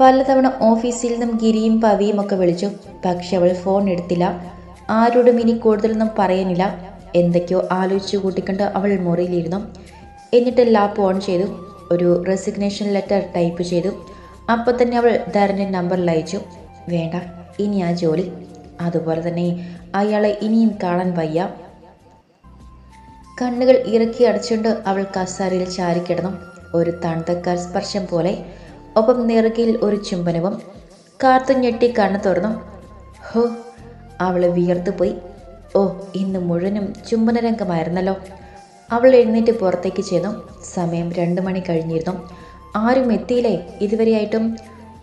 പലതവണ ഓഫീസിൽ നിന്നും ഗിരിയും പവിയും ഒക്കെ വിളിച്ചു. പക്ഷെ അവൾ ഫോൺ എടുത്തില്ല. ആരോടും ഇനി കൂടുതലൊന്നും പറയാനില്ല. എന്തൊക്കെയോ ആലോചിച്ചു കൂട്ടിക്കൊണ്ട് അവൾ മുറിയിലിരുന്നു. എന്നിട്ട് ലാപ്പ് ഓൺ ചെയ്തു. ഒരു റെസിഗ്നേഷൻ ലെറ്റർ ടൈപ്പ് ചെയ്തു. അപ്പോൾ തന്നെ അവൾ ധരന്റെ നമ്പറിൽ അയച്ചു. വേണ്ട ഇനി ആ ജോലി. അതുപോലെ തന്നെ അയാളെ ഇനിയും കാണാൻ വയ്യ. കണ്ണുകൾ ഇറക്കി അടച്ചുകൊണ്ട് അവൾ കസാരയിൽ ചാരിക്കിടന്നു. ഒരു തണുത്ത സ്പർശം പോലെ ഒപ്പം നെറുകയിൽ ഒരു ചുംബനവും കാർത്തു ഞെട്ടി കണ്ണു തുറന്നു. ഹോ അവൾ വിയർത്തുപോയി ഓ ഇന്ന് മുഴുവനും ചുംബനരംഗമായിരുന്നല്ലോ അവൾ എഴുന്നേറ്റ് പുറത്തേക്ക് ചെന്നു. സമയം രണ്ടു മണി കഴിഞ്ഞിരുന്നു. ആരും എത്തിയില്ലേ? ഇതുവരെയായിട്ടും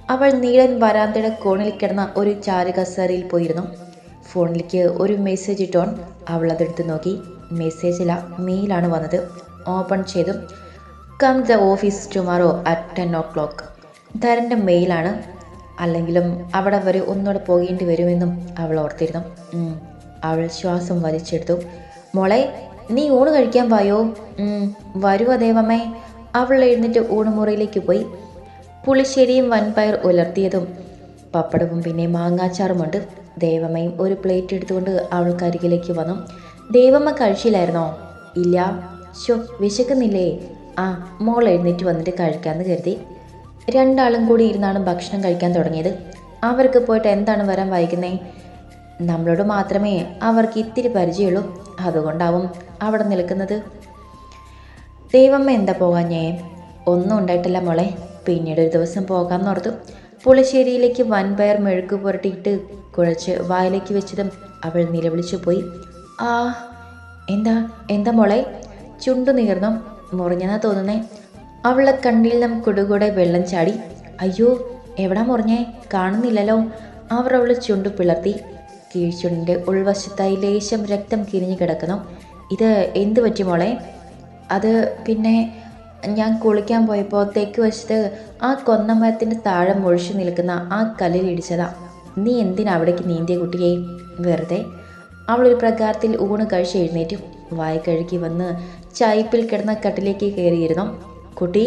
അവൾ നീളൻ വരാന്തയുടെ കോണിൽ കിടന്ന ഒരു ചാരുകസേരയിൽ പോയിരുന്നു. ഫോണിലേക്ക് ഒരു മെസ്സേജ് ഇട്ടോൺ. അവൾ അതെടുത്ത് നോക്കി. മെസ്സേജില മെയിലാണ് വന്നത്. ഓപ്പൺ ചെയ്തു. Come the office tomorrow at ten o'clock ധരന്റെ മെയിലാണ്. അല്ലെങ്കിലും അവിടെ വരെ ഒന്നുകൂടെ പോകേണ്ടി വരുമെന്നും അവൾ ഓർത്തിരുന്നു. അവൾ ശ്വാസം വലിച്ചെടുത്തു. മോളെ നീ ഊണ് കഴിക്കാൻ പായോ വരുവ ദൈവമേ? അവൾ എഴുന്നേറ്റ് ഊണുമുറിയിലേക്ക് പോയി. പുളിശ്ശേരിയും വൻപയർ ഉലർത്തിയതും പപ്പടവും പിന്നെ മാങ്ങാച്ചാറുമുണ്ട് ദേവമ്മയും ഒരു പ്ലേറ്റ് എടുത്തുകൊണ്ട് അവൾക്ക് അരികിലേക്ക് വന്നു. ദേവമ്മ കഴിച്ചില്ലായിരുന്നോ? ഇല്ല. ഷോ വിശക്കുന്നില്ലേ? ആ മോൾ എഴുന്നേറ്റ് വന്നിട്ട് കഴിക്കാമെന്ന് കരുതി. രണ്ടാളും കൂടി ഇരുന്നാണ് ഭക്ഷണം കഴിക്കാൻ തുടങ്ങിയത്. അവർക്ക് പോയിട്ട് എന്താണ് വരാൻ വായിക്കുന്നേ? നമ്മളോട് മാത്രമേ അവർക്ക് ഇത്തിരി പരിചയമുള്ളൂ. അതുകൊണ്ടാവും അവിടെ നിൽക്കുന്നത്. ദൈവമ്മ എന്താ പോകാഞ്ഞേ? ഒന്നും ഉണ്ടായിട്ടില്ല മോളെ. പിന്നീട് ഒരു ദിവസം പോകാമെന്ന് ഓർത്തു. പുളിശ്ശേരിയിലേക്ക് വൻപയർ മെഴുക്ക് പുരട്ടിയിട്ട് കുഴച്ച് വായിലേക്ക് വെച്ചതും അവൾ നിലവിളിച്ചു പോയി. ആ എന്താ എന്താ മോളെ? ചുണ്ടു നീർന്നു? മുറിഞ്ഞെന്നാ തോന്നുന്നേ. അവളുടെ കണ്ണിൽ നിന്നും കുടുകൂടെ വെള്ളം ചാടി. അയ്യോ എവിടാ മുറിഞ്ഞേ കാണുന്നില്ലല്ലോ. അവർ അവൾ ചുണ്ടു പിളർത്തി. കീഴ്ചുണ്ടിന്റെ ഉൾവശത്തായി ലേശം രക്തം കിരിഞ്ഞു കിടക്കുന്നു. ഇത് എന്തു പറ്റി മോളെ? അത് പിന്നെ ഞാൻ കുളിക്കാൻ പോയപ്പോൾ തെക്ക് വശത്ത് ആ കൊന്നമരത്തിന്റെ താഴെ മുഴിച്ചു നിൽക്കുന്ന ആ കല്ലിൽ ഇടിച്ചതാ. നീ എന്തിനാ അവിടേക്ക് നീന്തിയ കുട്ടിയെ? വെറുതെ. അവളൊരു പ്രകാരത്തിൽ ഊണ് കഴിച്ച് എഴുന്നേറ്റു. വായ കഴുകി വന്ന് ചായ്പിൽ കിടന്ന കട്ടിലേക്ക് കയറിയിരുന്നു. കുട്ടി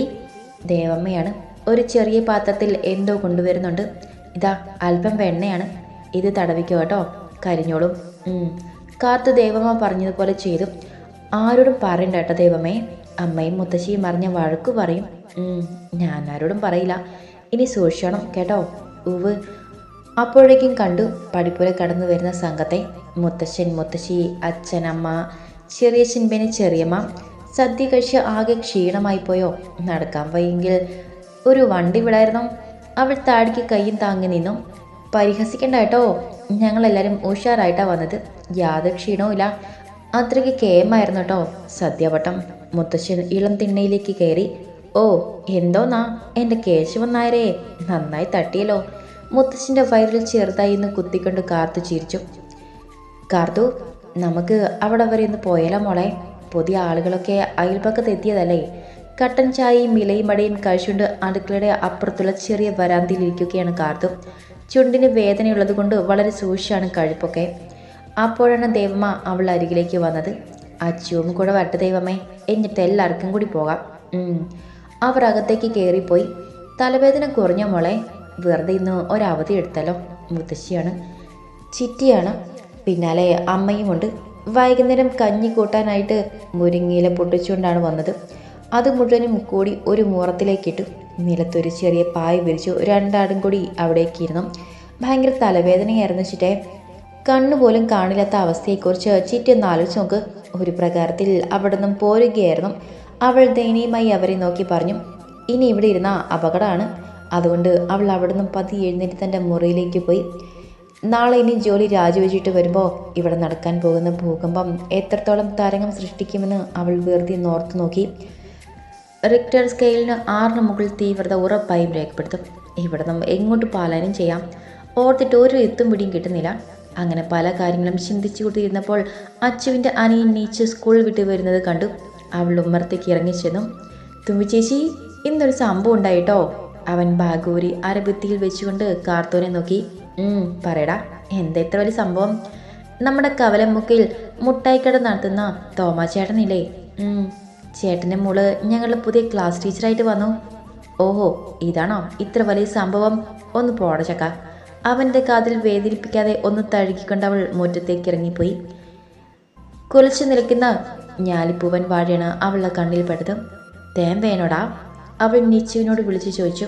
ദേവമ്മയാണ്. ഒരു ചെറിയ പാത്രത്തിൽ എന്തോ കൊണ്ടുവരുന്നുണ്ട്. ഇതാ അല്പം വെണ്ണയാണ്. ഇത് തടവിക്കോ കേട്ടോ. കരിഞ്ഞോളും. കാത്ത് ദേവമ്മ പറഞ്ഞതുപോലെ ചെയ്തു. ആരോടും പറയണ്ട കേട്ടോ ദേവമ്മയെ അമ്മയും മുത്തശ്ശിയും അറിഞ്ഞ വഴക്കു പറയും. ഞാൻ ആരോടും പറയില്ല. ഇനി സൂക്ഷിക്കണം കേട്ടോ. ഉവ് അപ്പോഴേക്കും കണ്ടു പടിപ്പുര കടന്നു വരുന്ന സംഘത്തെ. മുത്തശ്ശൻ മുത്തശ്ശി അച്ഛനമ്മ ചെറിയച്ഛൻ പിന്നെ ചെറിയമ്മ സദ്യ കഴിച്ച് ആകെ ക്ഷീണമായി പോയോ? നടക്കാൻ വയ്യെങ്കിൽ ഒരു വണ്ടി വിടായിരുന്നു. അവൾ താടിക്ക് കൈയും താങ്ങി നിന്നു. പരിഹസിക്കണ്ട കേട്ടോ. ഞങ്ങളെല്ലാവരും ഉഷാറായിട്ടാണ് വന്നത്. യാതൊരു ക്ഷീണവും ഇല്ല. അത്രയ്ക്ക് കേമായിരുന്നു കേട്ടോ സദ്യവട്ടം. മുത്തശ്ശൻ ഇളം തിണ്ണയിലേക്ക് കയറി ഓ എന്തോന്നാ? എന്റെ കേശവൻ നായരെ നന്നായി തട്ടിയല്ലോ. മുത്തശ്ശന്റെ വയറിൽ ചെറുതായി ഒന്ന് കുത്തിക്കൊണ്ട് കാർത്തു ചിരിച്ചു. കാർത്തു നമുക്ക് അവിടെ വരെ ഒന്ന് പോയാലോ മോളെ. പുതിയ ആളുകളൊക്കെ അയൽപക്കത്ത് എത്തിയതല്ലേ? കട്ടൻ ചായയും ഇലയും മടയും കഴിച്ചുകൊണ്ട് അടുക്കളയുടെ അപ്പുറത്തുള്ള ചെറിയ വരാന്തിയിലിരിക്കുകയാണ് കാർത്തു. ചുണ്ടിന് വേദനയുള്ളത് കൊണ്ട് വളരെ സൂക്ഷിച്ചാണ് കഴിപ്പൊക്കെ. അപ്പോഴാണ് ദേവമ്മ അവൾ അരികിലേക്ക് വന്നത്. അച്ചുവും കൂടെ വരട്ടെ ദൈവമേ എന്നിട്ട് എല്ലാവർക്കും കൂടി പോകാം. അവർ അകത്തേക്ക് കയറിപ്പോയി. തലവേദന കുറഞ്ഞ മോളെ വെറുതെ ഇന്ന് ഒരവധി എടുത്തല്ലോ മുത്തശ്ശിയാണ്. ചിറ്റിയാണ്. പിന്നാലെ അമ്മയുമുണ്ട് വൈകുന്നേരം കഞ്ഞി കൂട്ടാനായിട്ട് മുരിങ്ങയില പൊട്ടിച്ചുകൊണ്ടാണ് വന്നത്. അത് മുഴുവനും കൂടി ഒരു മുറത്തിലേക്കിട്ടു. നിലത്തൊരു ചെറിയ പായ വിരിച്ചു രണ്ടാടും കൂടി അവിടേക്ക് ഇരുന്നു ഭയങ്കര തലവേദനയായിരുന്നു ചിറ്റേ. കണ്ണുപോലും കാണില്ലാത്ത അവസ്ഥയെക്കുറിച്ച് ചിറ്റൊന്ന് ആലോചിച്ച് നോക്ക്. ഒരു പ്രകാരത്തിൽ അവിടെ നിന്നും പോരുകയായിരുന്നു. അവൾ ദയനീയമായി അവരെ നോക്കി പറഞ്ഞു ഇനി ഇവിടെ ഇരുന്ന അപകടമാണ്. അതുകൊണ്ട് അവൾ അവിടെ നിന്നും പതി എഴുന്നേറ്റ് തന്റെ മുറിയിലേക്ക് പോയി. നാളെ ഇനി ജോലി രാജിവെച്ചിട്ട് വരുമ്പോൾ ഇവിടെ നടക്കാൻ പോകുന്ന ഭൂകമ്പം എത്രത്തോളം തരംഗം സൃഷ്ടിക്കുമെന്ന് അവൾ വെറുതെ നോർത്തു നോക്കി. റിക്ടർ സ്കെയിലിന് ആറിന് മുകളിൽ തീവ്രത ഉറപ്പായും രേഖപ്പെടുത്തും. ഇവിടെ നമ്മൾ എങ്ങോട്ട് പാലായനം ചെയ്യാം. ഓർത്തിട്ട് ഒരു എത്തും പിടിയും കിട്ടുന്നില്ല. അങ്ങനെ പല കാര്യങ്ങളും ചിന്തിച്ചു കൊണ്ടിരുന്നപ്പോൾ അച്ചുവിന്റെ അനിയൻ നീച്ച് സ്കൂൾ വിട്ട് വരുന്നത് കണ്ടു. അവൾ ഉമ്മറത്തേക്ക് ഇറങ്ങിച്ചെന്നു തുമ്പി ചേച്ചി ഇന്നൊരു സംഭവം ഉണ്ടായിട്ടോ? അവൻ ബാഗൂരി അരഭിത്തിയിൽ വെച്ചുകൊണ്ട് കാർത്തോനെ നോക്കി. പറയടാ എന്താ ഇത്ര വലിയ സംഭവം? നമ്മുടെ കവലമുക്കിൽ മുട്ടായിക്കട നടത്തുന്ന തോമാ ചേട്ടനില്ലേ? ചേട്ടന്റെ മോൾ ഞങ്ങളുടെ പുതിയ ക്ലാസ് ടീച്ചറായിട്ട് വന്നു. ഓഹോ ഇതാണോ ഇത്ര വലിയ സംഭവം? ഒന്ന് പോടച്ചക്ക അവന്റെ കാതിൽ വേദനിപ്പിക്കാതെ ഒന്ന് തഴുകിക്കൊണ്ട് അവൾ മുറ്റത്തേക്ക് ഇറങ്ങിപ്പോയി. കുലച്ചു നിൽക്കുന്ന ഞാലിപ്പൂവൻ വാഴയാണ് അവളുടെ കണ്ണിൽ പെട്ടത്. തേൻ വേനോടാ അവൾ നിച്ചുവിനോട് വിളിച്ചു ചോദിച്ചു.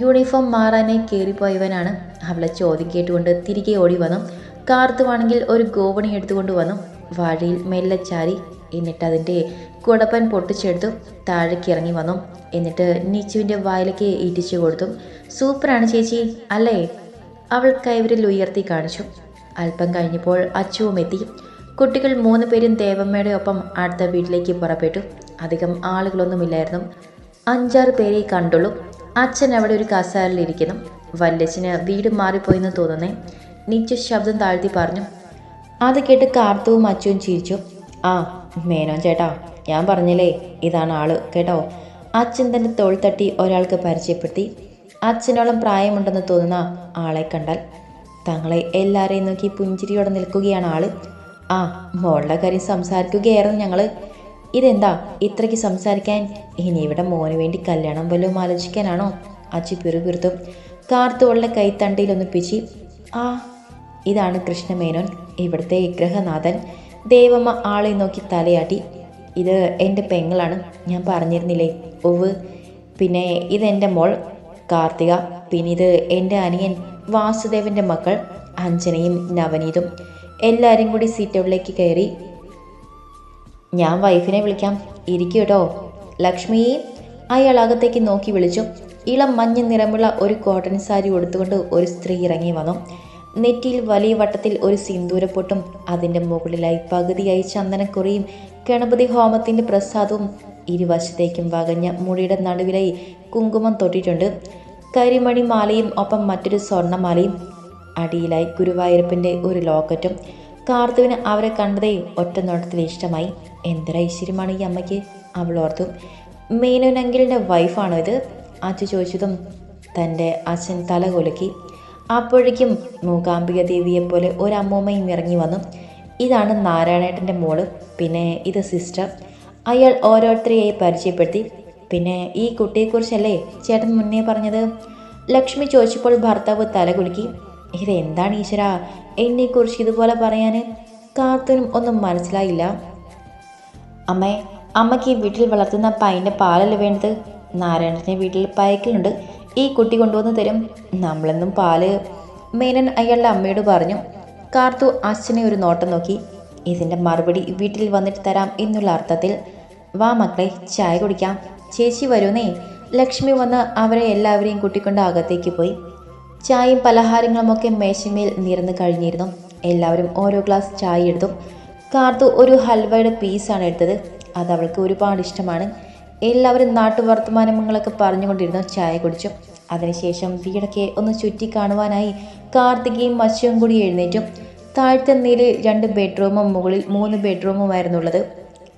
യൂണിഫോം മാറാനായി കയറിപ്പോയവനാണ് അവളെ ചോദ്യം കേട്ടുകൊണ്ട് തിരികെ ഓടി വന്നു. കാർത്തുവാണെങ്കിൽ ഒരു ഗോവണി എടുത്തുകൊണ്ട് വന്നു. വാഴയിൽ മെല്ലെ ചാരി എന്നിട്ട് അതിന്റെ കുടപ്പൻ പൊട്ടിച്ചെടുത്തു. താഴേക്ക് ഇറങ്ങി വന്നു. എന്നിട്ട് നിച്ചുവിന്റെ വായിലേക്ക് ഇറ്റിച്ചു കൊടുത്തു. സൂപ്പറാണ് ചേച്ചി. അല്ലേ? അവൾ കൈവരിൽ ഉയർത്തി കാണിച്ചു. അല്പം കഴിഞ്ഞപ്പോൾ അച്ചുവും എത്തി. കുട്ടികൾ മൂന്ന് പേരും ദേവമ്മയുടെ ഒപ്പം അടുത്ത വീട്ടിലേക്ക് പുറപ്പെട്ടു. അധികം ആളുകളൊന്നുമില്ലായിരുന്നു. അഞ്ചാറ് പേരെ കണ്ടുള്ളൂ. അച്ഛൻ അവിടെ ഒരു കസാരയിലിരിക്കുന്നു വല്യച്ഛന് വീട് മാറിപ്പോയെന്ന് തോന്നുന്നേ. നിച്ചു ശബ്ദം താഴ്ത്തി പറഞ്ഞു അത് കേട്ട് കാർത്തവും അച്ചുവും ചിരിച്ചു. ആ മേനോൻ ചേട്ടാ ഞാൻ പറഞ്ഞില്ലേ ഇതാണ് ആൾ കേട്ടോ? അച്ഛൻ തന്റെ തോൾ തട്ടി ഒരാൾക്ക് പരിചയപ്പെടുത്തി. അച്ഛനോളം പ്രായമുണ്ടെന്ന് തോന്നുന്ന ആളെ കണ്ടാൽ തങ്ങളെ എല്ലാവരെയും നോക്കി പുഞ്ചിരിയോടെ നിൽക്കുകയാണ് ആൾ. ആ മോളുടെ കാര്യം സംസാരിക്കുകയായിരുന്നു ഞങ്ങൾ ഇതെന്താ ഇത്രയ്ക്ക് സംസാരിക്കാൻ? ഇനി ഇവിടെ മോന് വേണ്ടി കല്യാണം വല്ലതും ആലോചിക്കാനാണോ? അച്ചി പിറുപിറുത്തു കാർത്തുവളുടെ കൈത്തണ്ടയിലൊന്ന് പിച്ചി. ആ ഇതാണ് കൃഷ്ണമേനോൻ ഇവിടുത്തെ ഗ്രഹനാഥൻ ദേവമ്മ ആളെ നോക്കി തലയാട്ടി. ഇത് എന്റെ പെങ്ങളാണ് ഞാൻ പറഞ്ഞിരുന്നില്ലേ? ഒവ് പിന്നെ ഇതെന്റെ മോൾ കാർത്തിക. പിന്നെ ഇത് എന്റെ അനിയൻ വാസുദേവന്റെ മക്കൾ അഞ്ജനയും നവനീതും. എല്ലാവരും കൂടി സീറ്റുകളിലേക്ക് കയറി ഞാൻ വൈഫിനെ വിളിക്കാം. ഇരിക്കൂ കേട്ടോ. ലക്ഷ്മി അയാൾ അകത്തേക്ക് നോക്കി വിളിച്ചു. ഇളം മഞ്ഞ നിറമുള്ള ഒരു കോട്ടൺ സാരി ഉടുത്തുകൊണ്ട് ഒരു സ്ത്രീ ഇറങ്ങി വന്നു. നെറ്റിയിൽ വലിയ വട്ടത്തിൽ ഒരു സിന്ദൂരപ്പൊട്ടും അതിന്റെ മുകളിലായി പകുതിയായി ചന്ദനക്കുറിയും ഗണപതി ഹോമത്തിന്റെ പ്രസാദവും ഇരുവശത്തേക്കും വകഞ്ഞ മുടിയുടെ നടുവിലായി കുങ്കുമം തൊട്ടിട്ടുണ്ട്. കരിമണി മാലയും ഒപ്പം മറ്റൊരു സ്വർണമാലയും അടിയിലായി ഗുരുവായൂരപ്പന്റെ ഒരു ലോക്കറ്റും. കാർത്തുവിന് അവരെ കണ്ടതേ ഒറ്റ നോട്ടത്തിൽ ഇഷ്ടമായി. എന്തൊരു ഐശ്വര്യമാണ് ഈ അമ്മയ്ക്ക്. അവൾ ഓർത്തു മീനുനങ്കിലിന്റെ വൈഫാണോ ഇത്? അച്ഛ ചോദിച്ചതും തന്റെ അച്ഛൻ തല കൊലുക്കി. അപ്പോഴേക്കും മൂകാംബിക ദേവിയെപ്പോലെ ഒരമ്മൂമ്മയും ഇറങ്ങി വന്നു. ഇതാണ് നാരായണേട്ടന്റെ മോൾ പിന്നെ ഇത് സിസ്റ്റർ അയാൾ ഓരോരുത്തരെയായി പരിചയപ്പെടുത്തി. പിന്നെ ഈ കുട്ടിയെക്കുറിച്ചല്ലേ ചേട്ടൻ മുന്നേ പറഞ്ഞത്? ലക്ഷ്മി ചോദിച്ചപ്പോൾ ഭർത്താവ് തലകുലുക്കി ഇതെന്താണ് ഈശ്വര എന്നെക്കുറിച്ച് ഇതുപോലെ പറയാൻ കാർത്തനും ഒന്നും മനസ്സിലായില്ല. അമ്മേ അമ്മയ്ക്ക് ഈ വീട്ടിൽ വളർത്തുന്ന പൈന്റെ പാലല്ലേ വേണ്ടത്? നാരായണന്റെ വീട്ടിൽ പയക്കലുണ്ട്. ഈ കുട്ടി കൊണ്ടുവന്ന് തരും. നമ്മളെന്നും പാൽ. മേനൻ അയാളുടെ അമ്മയോട് പറഞ്ഞു കാർത്തു അച്ഛനെ ഒരു നോട്ടം നോക്കി. ഇതിന്റെ മറുപടി വീട്ടിൽ വന്നിട്ട് തരാം എന്നുള്ള അർത്ഥത്തിൽ. വാ മക്കളെ ചായ കുടിക്കാം. ചേച്ചി വരുന്നേ. ലക്ഷ്മി വന്ന് അവരെ എല്ലാവരെയും കൂട്ടിക്കൊണ്ട് അകത്തേക്ക് പോയി. ചായയും പലഹാരങ്ങളും ഒക്കെ മേശമേൽ നിരന്ന് കഴിഞ്ഞിരുന്നു. എല്ലാവരും ഓരോ ഗ്ലാസ് ചായ എടുത്തു. കാർത്തു ഒരു ഹൽവയുടെ പീസാണ് എടുത്തത്. അത് അവൾക്ക് ഒരുപാട് ഇഷ്ടമാണ്. എല്ലാവരും നാട്ടുവർത്തമാനങ്ങളൊക്കെ പറഞ്ഞുകൊണ്ടിരുന്നു ചായ കുടിച്ചു. അതിനുശേഷം വീടൊക്കെ ഒന്ന് ചുറ്റി കാണുവാനായി കാർത്തികയും മച്ചും കൂടി എഴുന്നേറ്റു. താഴത്തെ നിലയിൽ രണ്ട് ബെഡ്റൂമും മുകളിൽ മൂന്ന് ബെഡ്റൂമുമായിരുന്നുള്ളത്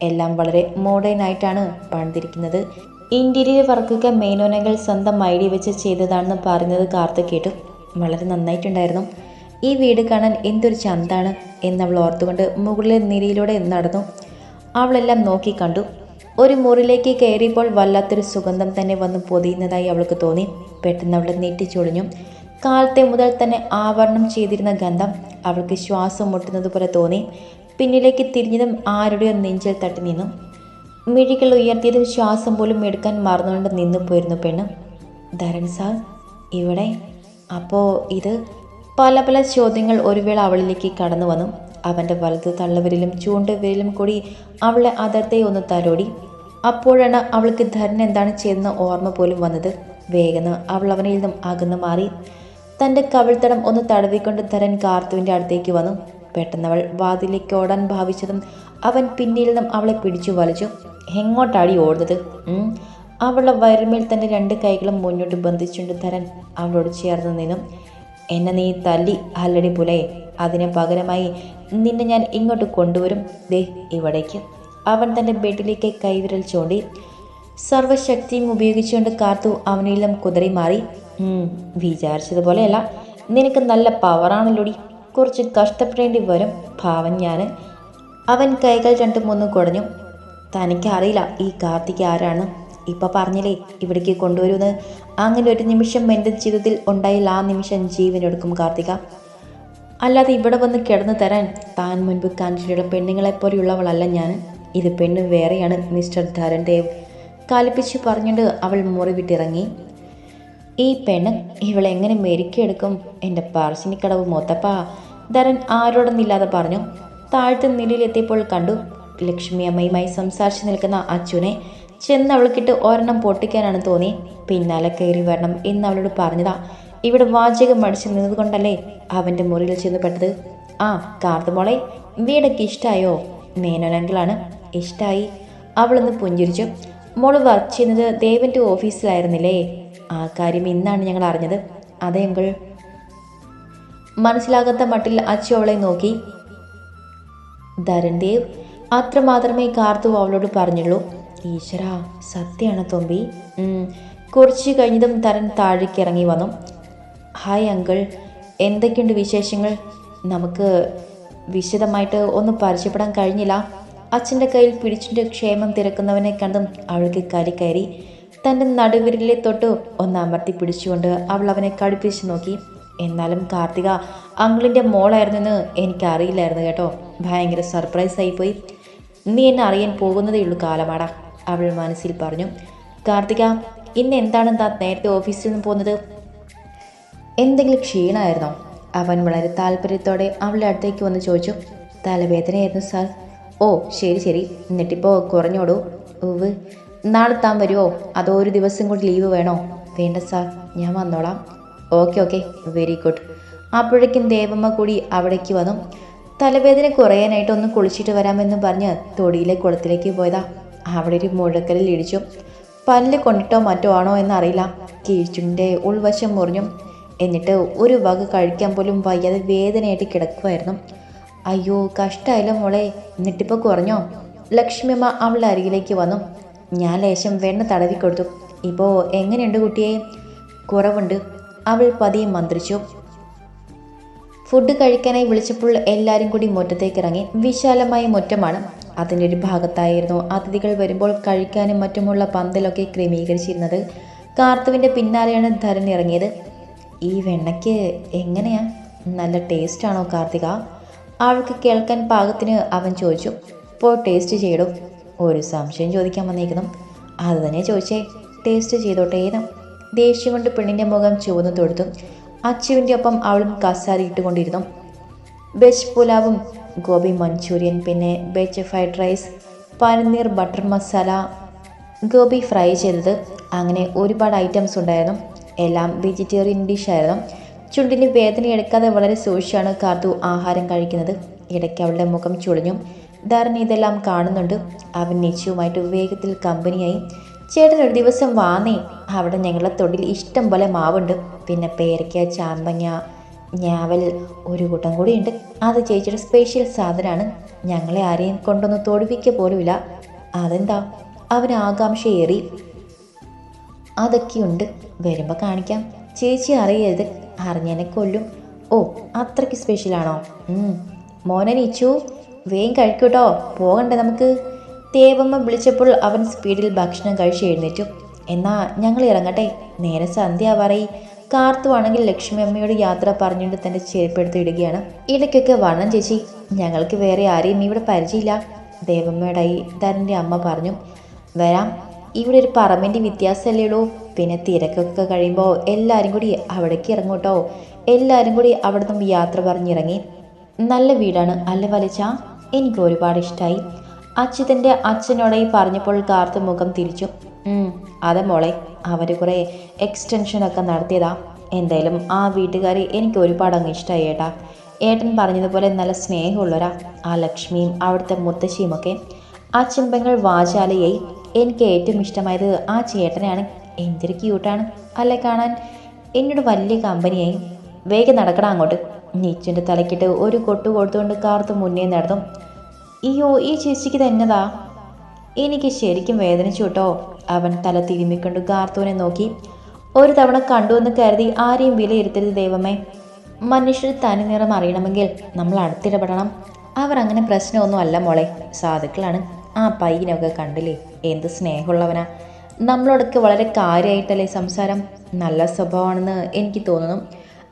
എല്ലാം വളരെ മോഡേൺ ആയിട്ടാണ് പണിതിരിക്കുന്നത്. ഇന്റീരിയർ വർക്കൊക്കെ മേനോനകൾ സ്വന്തം ഐഡിയ വെച്ച് ചെയ്തതാണെന്ന് പറയുന്നത് കാർത്ത് കേട്ടു. വളരെ നന്നായിട്ടുണ്ടായിരുന്നു. ഈ വീട് കാണാൻ എന്തൊരു ചന്താണ് എന്നവൾ ഓർത്തുകൊണ്ട് മുകളിലെ നിരയിലൂടെ നടന്നു. അവളെല്ലാം നോക്കി കണ്ടു. ഒരു മുറിയിലേക്ക് കയറിയപ്പോൾ വല്ലാത്തൊരു സുഗന്ധം തന്നെ വന്ന് പൊതിയുന്നതായി അവൾക്ക് തോന്നി. പെട്ടെന്ന് അവൾ നീട്ടിച്ചൊളിഞ്ഞു കാലത്തെ മുതൽ തന്നെ ആവരണം ചെയ്തിരുന്ന ഗന്ധം അവൾക്ക് ശ്വാസം മുട്ടുന്നത് പോലെ തോന്നി. പിന്നിലേക്ക് തിരിഞ്ഞതും ആരുടെയോ നെഞ്ചിൽ തട്ടി നിന്നു. മിഴികൾ ഉയർത്തിയതും ശ്വാസം പോലും എടുക്കാൻ മറന്നുകൊണ്ട് നിന്നു പോയിരുന്നു പെണ്ണ്. ധരൻ സാർ ഇവിടെ. അപ്പോൾ ഇത്? പല പല ചോദ്യങ്ങൾ ഒരു വേള അവളിലേക്ക് കടന്നു വന്നു. അവന്റെ വലത് തള്ളവരിലും ചൂണ്ടുവിരലും കൂടി അവളെ അതിർത്തെ ഒന്ന് തലോടി. അപ്പോഴാണ് അവൾക്ക് ധരൻ എന്താണ് ചെയ്തെന്ന് ഓർമ്മ പോലും വന്നത്. വേഗന്ന് അവൾ അവനിൽ നിന്നും അകന്നു മാറി. തന്റെ കവിൾത്തടം ഒന്ന് തടവിക്കൊണ്ട് ധരൻ കാർത്തുവിന്റെ അടുത്തേക്ക് വന്നു. പെട്ടെന്ന് അവൾ വാതിലേക്ക് ഓടാൻ ഭാവിച്ചതും അവൻ പിന്നിൽ നിന്നും അവളെ പിടിച്ചു വലിച്ചു. എങ്ങോട്ടാടി ഓടുന്നത്? അവളുടെ വയറുമേൽ തന്റെ രണ്ട് കൈകളും മുന്നോട്ട് ബന്ധിച്ചുകൊണ്ട് തരൻ അവളോട് ചേർന്ന് നിന്നും. എന്നെ നീ തല്ലി അല്ലടി പുലേ. അതിന് പകരമായി നിന്നെ ഞാൻ ഇങ്ങോട്ട് കൊണ്ടുവരും. ദേ ഇവിടേക്ക്. അവൻ തന്റെ ബെഡിലേക്ക് കൈവിരൽ ചൂണ്ടി സർവശക്തിയും ഉപയോഗിച്ചുകൊണ്ട് കാർത്തു അവനിലും കുതിരി മാറി. വിചാരിച്ചതുപോലെയല്ല. നിനക്ക് നല്ല പവറാണല്ലോടി കുറച്ച് കഷ്ടപ്പെടേണ്ടി വരും ഭാവം ഞാൻ അവൻ കൈകൾ രണ്ടും ഒന്നും കുടഞ്ഞു. തനിക്കറിയില്ല ഈ കാർത്തിക് ആരാണ്. ഇപ്പം പറഞ്ഞില്ലേ ഇവിടേക്ക് കൊണ്ടുവരുമെന്ന്. അങ്ങനെ ഒരു നിമിഷം എന്റെ ജീവിതത്തിൽ ഉണ്ടായില്ല. ആ നിമിഷം ജീവനെടുക്കും കാർത്തിക. അല്ലാതെ ഇവിടെ വന്ന് കിടന്നു തരാൻ താൻ മുൻപ് കാണിച്ചിട്ടുള്ള പെണ്ണുങ്ങളെപ്പോലെയുള്ളവളല്ല ഞാൻ. ഇത് പെണ്ണ് വേറെയാണ് മിസ്റ്റർ ധരൺ ദേവ് കാലിപ്പിച്ച് പറഞ്ഞുകൊണ്ട് അവൾ മുറി വിട്ടിറങ്ങി. ഈ പെണ്ണ് ഇവളെങ്ങനെ മെരുക്കിയെടുക്കും? എന്റെ പാർശിനിക്കടവ് മൊത്തപ്പാ. ധരൻ ആരോടൊന്നില്ലാതെ പറഞ്ഞു. താഴത്തെ നിലയിലെത്തിയപ്പോൾ കണ്ടു. ലക്ഷ്മി അമ്മയുമായി സംസാരിച്ചു നിൽക്കുന്ന അച്ഛനെ ചെന്ന് അവൾക്കിട്ട് ഒരെണ്ണം പൊട്ടിക്കാനാണ് തോന്നി. പിന്നാലെ കയറി വരണം എന്ന് അവളോട് പറഞ്ഞതാ. ഇവിടെ വാചകം മടിച്ചു നിന്നതുകൊണ്ടല്ലേ അവന്റെ മുറിയിൽ ചെന്ന് പെട്ടത്. ആ കാർത്തുമോളെ വീടൊക്കെ ഇഷ്ടമായോ മേനോനങ്കിളാണ്. ഇഷ്ടമായി അവളൊന്ന് പുഞ്ചിരിച്ചു. മോൾ വർക്ക് ചെയ്യുന്നത് ദേവന്റെ ഓഫീസിലായിരുന്നില്ലേ? ആ കാര്യം ഇന്നാണ് ഞങ്ങൾ അറിഞ്ഞത്. അതെങ്കിൽ മനസ്സിലാകാത്ത മട്ടിൽ അച്ചു അവളെ നോക്കി. ധരൺദേവ് അത്രമാത്രമേ കാർത്തു അവളോട് പറഞ്ഞുള്ളൂ. ഈശ്വര സത്യമാണ് തൊമ്പി. കുറച്ച് കഴിഞ്ഞതും തരൻ താഴേക്ക് ഇറങ്ങി വന്നു. ഹായ് അങ്കിൾ എന്തൊക്കെയുണ്ട് വിശേഷങ്ങൾ? നമുക്ക് വിശദമായിട്ട് ഒന്ന് പരിചയപ്പെടാൻ കഴിഞ്ഞില്ല. അച്ഛന്റെ കയ്യിൽ പിടിച്ചിട്ട് ക്ഷേമം തിരക്കുന്നവനെ കണ്ടും അവൾക്ക് കരി കയറി. തന്റെ നടുവിരലിലെ തൊട്ട് ഒന്ന് അമർത്തി പിടിച്ചുകൊണ്ട് അവൾ അവനെ കടുപ്പിച്ച് നോക്കി. എന്നാലും കാർത്തിക അങ്കിളിന്റെ മോളായിരുന്നെന്ന് എനിക്കറിയില്ലായിരുന്നു കേട്ടോ. ഭയങ്കര സർപ്രൈസ് ആയിപ്പോയി നീ എന്നെ അറിയാൻ പോകുന്നതേ ഉള്ളൂ കാലമാടാ അവൾ മനസ്സിൽ പറഞ്ഞു. കാർത്തിക ഇന്ന് എന്താണ് താൻ നേരത്തെ ഓഫീസിൽ നിന്ന് പോകുന്നത്? എന്തെങ്കിലും ക്ഷീണമായിരുന്നോ? അവൻ വളരെ താല്പര്യത്തോടെ അവളുടെ അടുത്തേക്ക് വന്ന് ചോദിച്ചു. തലവേദനയായിരുന്നു സാർ. ഓ ശരി ശരി. എന്നിട്ടിപ്പോൾ കുറഞ്ഞോടൂ ഉവ് നാളെ താൻ വരുമോ അതോ ഒരു ദിവസം കൂടി ലീവ് വേണോ? വേണ്ട സാർ ഞാൻ വന്നോളാം. Okay okay. Very good. അപ്പോഴേക്കും ദേവമ്മ കൂടി അവിടേക്ക് വന്നു. തലവേദന കുറയാനായിട്ട് ഒന്ന് കുളിച്ചിട്ട് വരാമെന്ന് പറഞ്ഞ് തൊടിയിലെ കുളത്തിലേക്ക് പോയതാ. അവിടെ ഒരു മുഴക്കലിൽ ഇടിച്ചു. പല്ല് കൊണ്ടിട്ടോ മറ്റോ ആണോ എന്നറിയില്ല. കീഴ്ചുണ്ടിന്റെ ഉൾവശം മുറിഞ്ഞു. എന്നിട്ട് ഒരു വക കഴിക്കാൻ പോലും വയ്യാതെ വേദനയായിട്ട് കിടക്കുമായിരുന്നു അയ്യോ കഷ്ടമായില്ല മോളെ. എന്നിട്ടിപ്പോൾ കുറഞ്ഞോ? ലക്ഷ്മിയമ്മ അവളുടെ അരികിലേക്ക് വന്നു. ഞാൻ ലേശം വെണ്ണ തടവി കൊടുത്തു. ഇപ്പോൾ എങ്ങനെയുണ്ട് കുട്ടിയെ? കുറവുണ്ട്. അവൾ പതിയെ മന്ത്രിച്ചു. ഫുഡ് കഴിക്കാനായി വിളിച്ചപ്പോൾ എല്ലാവരും കൂടി മുറ്റത്തേക്ക് ഇറങ്ങി വിശാലമായ മുറ്റമാണ്. അതിന്റെ ഒരു ഭാഗത്തായിരുന്നു അതിഥികൾ വരുമ്പോൾ കഴിക്കാനും മറ്റുമുള്ള പന്തലൊക്കെ ക്രമീകരിച്ചിരുന്നത്. കാർത്തുവിന്റെ പിന്നാലെയാണ് ധരൻ ഇറങ്ങിയത്. ഈ വെണ്ണയ്ക്ക് എങ്ങനെയാ? നല്ല ടേസ്റ്റാണോ കാർത്തിക? ആൾക്ക് കേൾക്കാൻ പാകത്തിന് അവൻ ചോദിച്ചു. ഇപ്പോൾ ടേസ്റ്റ് ചെയ്യടും. ഒരു സംശയം ചോദിക്കാൻ വന്നേക്കുന്നു. അത് തന്നെ ചോദിച്ചേ. ടേസ്റ്റ് ചെയ്തോട്ടേ ദേഷ്യം കൊണ്ട് പെണ്ണിന്റെ മുഖം ചുവന്നു തൊടുത്തു അച്ചുവിന്റെ ഒപ്പം അവളും കസാരി ഇട്ടുകൊണ്ടിരുന്നു. വെജ് പുലാവും ഗോബി മഞ്ചൂരിയൻ പിന്നെ veg fried rice paneer butter masala gobi fry ചെയ്തത്. അങ്ങനെ ഒരുപാട് ഐറ്റംസ് ഉണ്ടായിരുന്നു. എല്ലാം വെജിറ്റേറിയൻ ഡിഷായിരുന്നു ചുണ്ടിന് വേദന എടുക്കാതെ വളരെ സൂക്ഷിച്ചാണ് കാർത്തു ആഹാരം കഴിക്കുന്നത്. ഇടയ്ക്ക് അവളുടെ മുഖം ചുളിഞ്ഞു. ധാരണ ഇതെല്ലാം കാണുന്നുണ്ട്. അവൻ നിശ്ചയവുമായിട്ട് വേഗത്തിൽ കമ്പനിയായി ചേട്ടൻ ഒരു ദിവസം വാന്നേ. അവിടെ ഞങ്ങളുടെ തൊടിൽ ഇഷ്ടം പോലെ മാവുണ്ട്. പിന്നെ പേരയ്ക്ക ചാമ്പങ്ങ ഞാവൽ ഒരു കൂട്ടം കൂടി ഉണ്ട് അത് ചേച്ചിയുടെ സ്പെഷ്യൽ സാധനമാണ്. ഞങ്ങളെ ആരെയും കൊണ്ടൊന്ന് തോടിപ്പിക്കുക പോലുമില്ല. അതെന്താ? അവൻ ആകാംക്ഷയേറി അതൊക്കെയുണ്ട്. വരുമ്പോൾ കാണിക്കാം. ചേച്ചി അറിയരുത്. അറിഞ്ഞെന്നെ കൊല്ലും. ഓ അത്രയ്ക്ക് സ്പെഷ്യലാണോ. മോനെ നീച്ചു. വേഗം കഴിക്കൂട്ടോ പോകണ്ടേ നമുക്ക്? ദേവമ്മ വിളിച്ചപ്പോൾ അവൻ സ്പീഡിൽ ഭക്ഷണം കഴിച്ച് എഴുന്നേറ്റു. എന്നാ ഞങ്ങൾ ഇറങ്ങട്ടെ. നേരെ സന്ധ്യ പറയി കാർത്തുവാണെങ്കിൽ ലക്ഷ്മി അമ്മയോട് യാത്ര പറഞ്ഞുകൊണ്ട് തന്റെ ചെരുപ്പെടുത്ത് ഇടുകയാണ്. ഇടയ്ക്കൊക്കെ വണ്ണം ചേച്ചി. ഞങ്ങൾക്ക് വേറെ ആരെയും ഇവിടെ പരിചയമില്ല. ദേവമ്മയോടായി ധരന്റെ അമ്മ പറഞ്ഞു വരാം. ഇവിടെ ഒരു പറമ്പിന്റെ വ്യത്യാസമല്ലേ ഉള്ളൂ. പിന്നെ തിരക്കൊക്കെ കഴിയുമ്പോൾ എല്ലാവരും കൂടി അവിടേക്ക് ഇറങ്ങൂട്ടോ എല്ലാവരും കൂടി അവിടെ നിന്ന് യാത്ര പറഞ്ഞിറങ്ങി. നല്ല വീടാണ് അല്ല വലിച്ച? എനിക്ക് ഒരുപാട് ഇഷ്ടമായി അച്യുതന്റെ അച്ഛനോടായി പറഞ്ഞപ്പോൾ കാർത്ത് മുഖം തിരിച്ചു. "ഉം, അതെ മോളെ അവർ കുറേ എക്സ്റ്റൻഷനൊക്കെ നടത്തിയതാ. എന്തായാലും ആ വീട്ടുകാരി എനിക്ക് ഒരുപാട് അങ്ങ് ഇഷ്ടമായി ഏട്ടാ. ഏട്ടൻ പറഞ്ഞതുപോലെ നല്ല സ്നേഹമുള്ളവരാ. ആ ലക്ഷ്മിയും അവിടുത്തെ മുത്തശ്ശിയുമൊക്കെ ആ ചിമ്പങ്ങൾ വാചാലയായി. എനിക്ക് ഏറ്റവും ഇഷ്ടമായത് ആ ചേട്ടനെയാണ്. എന്തൊരു ക്യൂട്ടാണ് അല്ലെ കാണാൻ? എന്നോട് വലിയ കമ്പനിയായി. വേഗം നടക്കണം അങ്ങോട്ട്. നീച്ചുന്റെ തലക്കിട്ട് ഒരു കൊട്ടു കൊടുത്തുകൊണ്ട് കാർത്ത് മുന്നേ നടന്നു. അയ്യോ ഈ ചേച്ചിക്ക് തന്നതാ. എനിക്ക് ശരിക്കും വേദനിച്ചു കേട്ടോ. അവൻ തല തിരുമ്മിക്കൊണ്ട് കാർത്തൂനെ നോക്കി. ഒരു തവണ കണ്ടുവെന്ന് കരുതി ആരെയും വിലയിരുത്തരുത് ദൈവമേ. മനുഷ്യർ തനി നിറം അറിയണമെങ്കിൽ നമ്മൾ അടുത്തിടപെടണം. അവർ അങ്ങനെ പ്രശ്നമൊന്നും അല്ല മോളെ. സാധുക്കളാണ്. ആ പയ്യനൊക്കെ കണ്ടില്ലേ? എന്ത് സ്നേഹമുള്ളവനാ. നമ്മളോടൊക്കെ വളരെ കാര്യമായിട്ടല്ലേ സംസാരം? നല്ല സ്വഭാവമാണെന്ന് എനിക്ക് തോന്നുന്നു.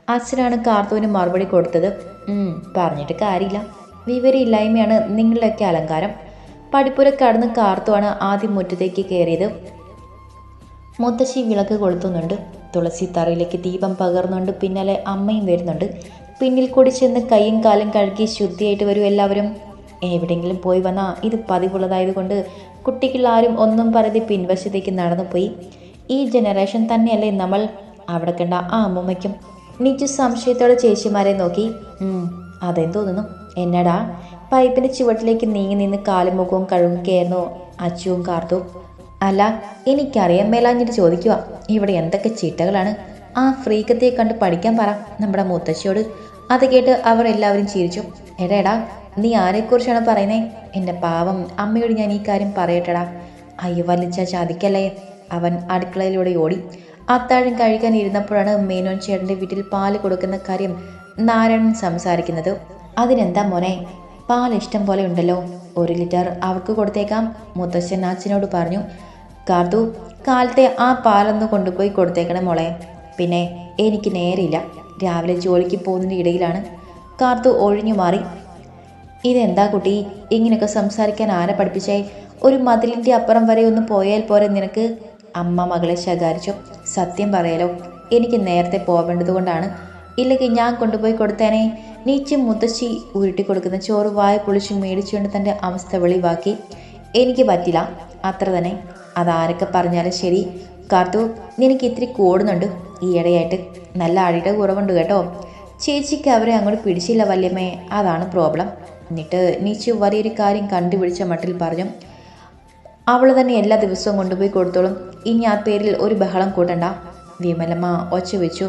അച്ഛനാണ് കാർത്തുവിന് മറുപടി കൊടുത്തത്. "ഉം, പറഞ്ഞിട്ട് കാര്യമില്ല. വിവരമില്ലായ്മയാണ് നിങ്ങളുടെയൊക്കെ അലങ്കാരം. പടിപ്പുര കടന്ന് കാർത്തുവാണ് ആദ്യം മുറ്റത്തേക്ക് കയറിയത്. മുത്തശ്ശി വിളക്ക് കൊളുത്തുന്നുണ്ട്. തുളസി തറയിലേക്ക് ദീപം പകർന്നുകൊണ്ട് പിന്നാലെ അമ്മയും വരുന്നുണ്ട്. പിന്നിൽ കൂടി ചെന്ന് കൈയും കാലും കഴുകി ശുദ്ധിയായിട്ട് വരും എല്ലാവരും. എവിടെയെങ്കിലും പോയി വന്നാൽ ഇത് പതിവുള്ളതായതുകൊണ്ട് കുട്ടികൾ ആരും ഒന്നും പറയാതെ പിൻവശത്തേക്ക് നടന്നുപോയി. ഈ ജനറേഷൻ തന്നെയല്ലേ നമ്മൾ? അവിടെ കണ്ട ആ അമ്മൂമ്മയ്ക്കും. നിജു സംശയത്തോടെ ചേച്ചിമാരെ നോക്കി. "ഉം, അതെന്ന് തോന്നുന്നു എന്നടാ പൈപ്പിന്റെ ചുവട്ടിലേക്ക് നീങ്ങി നിന്ന് കാലും മുഖവും കഴുകുകയായിരുന്നു അച്ചുവും കാർത്തു അല്ല എനിക്കറിയാൻ മേലാഞ്ഞിട്ട് ചോദിക്കുക. ഇവിടെ എന്തൊക്കെ ചിട്ടകളാണ്? ആ ഫ്രീക്കത്തെ കണ്ട് പഠിക്കാൻ പറ നമ്മുടെ മുത്തശ്ശിയോട് അത് കേട്ട് അവർ എല്ലാവരും ചിരിച്ചു. എടാ എടാ നീ ആരെക്കുറിച്ചാണ് പറയുന്നേ? എന്റെ പാവം അമ്മയോട് ഞാൻ ഈ കാര്യം പറയട്ടെടാ. അയ്യോ വലിച്ച ചതിക്കല്ലേ? അവൻ അടുക്കളയിലൂടെ ഓടി. അത്താഴം കഴിക്കാൻ ഇരുന്നപ്പോഴാണ് മേനോൻ ചേട്ടന്റെ വീട്ടിൽ പാൽ കൊടുക്കുന്ന കാര്യം നാരായണൻ സംസാരിക്കുന്നത്. അതിനെന്താ മോനെ? പാൽ ഇഷ്ടം പോലെ ഉണ്ടല്ലോ. ഒരു ലിറ്റർ അവൾക്ക് കൊടുത്തേക്കാം മുത്തശ്ശൻ അച്ഛനോട് പറഞ്ഞു. കാർത്തു കാലത്തെ ആ പാലൊന്ന് കൊണ്ടുപോയി കൊടുത്തേക്കണം മോളെ. പിന്നെ എനിക്ക് നേരില്ല രാവിലെ ജോലിക്ക് പോകുന്നതിന്റെ ഇടയിലാണ്. കാർത്തു ഒഴിഞ്ഞു മാറി. ഇതെന്താ കുട്ടി? ഇങ്ങനെയൊക്കെ സംസാരിക്കാൻ ആരെ പഠിപ്പിച്ചേ? ഒരു മതിലിന്റെ അപ്പുറം വരെ ഒന്ന് പോയാൽ പോരെ നിനക്ക്? അമ്മ മകളെ ശകാരിച്ചു. സത്യം പറയാലോ? എനിക്ക് നേരത്തെ പോവേണ്ടത് കൊണ്ടാണ്. ഇല്ലെങ്കിൽ ഞാൻ കൊണ്ടുപോയി കൊടുത്തേനെ. നീച്ചും മുത്തശ്ശി ഉരുട്ടി കൊടുക്കുന്ന ചോറ് വായ പൊളിച്ച് മേടിച്ചുകൊണ്ട് തന്റെ അവസ്ഥ വെളിവാക്കി. എനിക്ക് പറ്റില്ല. അത്ര തന്നെ. അതാരൊക്കെ പറഞ്ഞാലും ശരി. കാർത്തു നിനക്ക് ഇത്തിരി കൂടുന്നുണ്ട്. ഈയിടെയായിട്ട് നല്ല അടിയുടെ കുറവുണ്ട് കേട്ടോ. ചേച്ചിക്ക് അവരെ അങ്ങോട്ട് പിടിച്ചില്ല വല്യമ്മേ. അതാണ് പ്രോബ്ലം. എന്നിട്ട് നീച്ചു വലിയൊരു കാര്യം കണ്ടുപിടിച്ച മട്ടിൽ പറഞ്ഞു. അവൾ തന്നെ എല്ലാ ദിവസവും കൊണ്ടുപോയി കൊടുത്തോളും. ഇനി ആ പേരിൽ ഒരു ബഹളം കൂട്ടണ്ട. വിമലമ്മ ഒച്ച വെച്ചു.